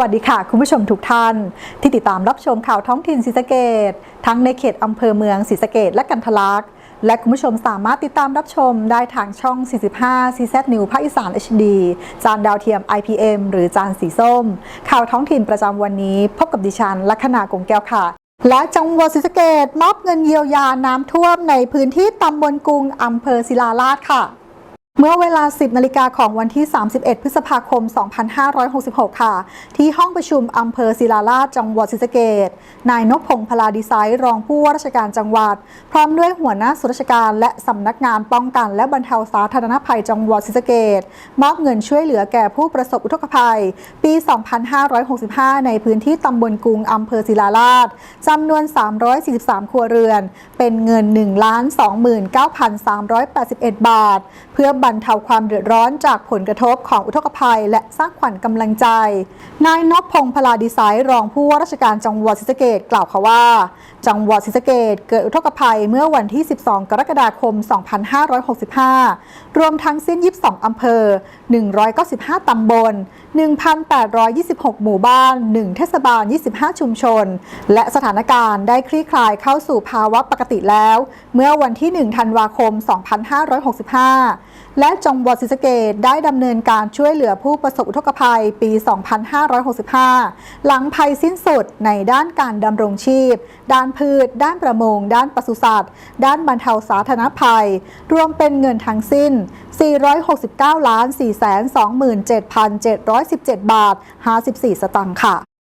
วัสดีค่ะ คุณผู้ชมทุกท่าน ที่ติดตามรับชมข่าวท้องถิ่นศรีสะเกดทั้งในเขตอำเภอเมืองศรีสะเกดและกันทลักษ์และคุณผู้ชมสามารถติดตามรับชมได้ทางช่อง 45 CZ New ภาคอีสาน HD จานดาวเทียม IPM หรือจานสีส้ม ข่าวท้องถิ่นประจำวันนี้ พบกับดิฉันลัคนากงแก้วค่ะและจังหวัดศรีสะเกดมอบเงินเยียวยาน้ำท่วมในพื้นที่ตำบลกรุงอำเภอศิลาราชค่ะ มื่อเวลา 10นาฬิกาของวันที่ 31 พฤษภาคม 2566 ค่ะ ที่ห้องประชุมอำเภอศิลาราชจังหวัดศรีสะเกดนายนพพงษ์พลาดีไซน์รองผู้ว่าราชการจังหวัด พร้อมด้วยหัวหน้าส่วนราชการ และสำนักงานป้องกัน และบรรเทาสาธารณภัยจังหวัดศรีสะเกดมอบเงินช่วยเหลือแก่ผู้ประสบอุทกภัย ปี 2565 ในพื้นที่ตำบลกรุงอำเภอศิลาราชจำนวน 343 ครัวเรือน เป็นเงิน 1 29,381 บาท เพื่อบรรเทาความเดือดร้อนจากผลกระทบของอุทกภัย และสร้างขวัญกำลังใจ นายนพพงษ์พลาดีไซน์รองผู้ว่าราชการจังหวัดศรีสะเกดกล่าวค่ะว่า จังหวัดศรีสะเกดเกิดอุทกภัยเมื่อวันที่ 12 กรกฎาคม 2565 รวมทั้งสิ้น 22 อำเภอ 195 ตำบล 1,826 หมู่บ้าน 1 เทศบาล 25 ชุมชน และสถานการณ์ได้คลี่คลายเข้าสู่ภาวะปกติแล้ว เมื่อวันที่ 1 ธันวาคม 2565 และและจังหวัดศรีสะเกดได้ดำเนินการช่วยเหลือผู้ประสบอุทกภัยปี 2565 หลังภัยสิ้นสุดในด้านการดำรงชีพ ด้านพืช ด้านประมง ด้านปศุสัตว์ ด้านบรรเทาสาธารณภัย รวมเป็นเงินทั้งสิ้น 469 427,717 บาท 54 สตางค์ค่ะ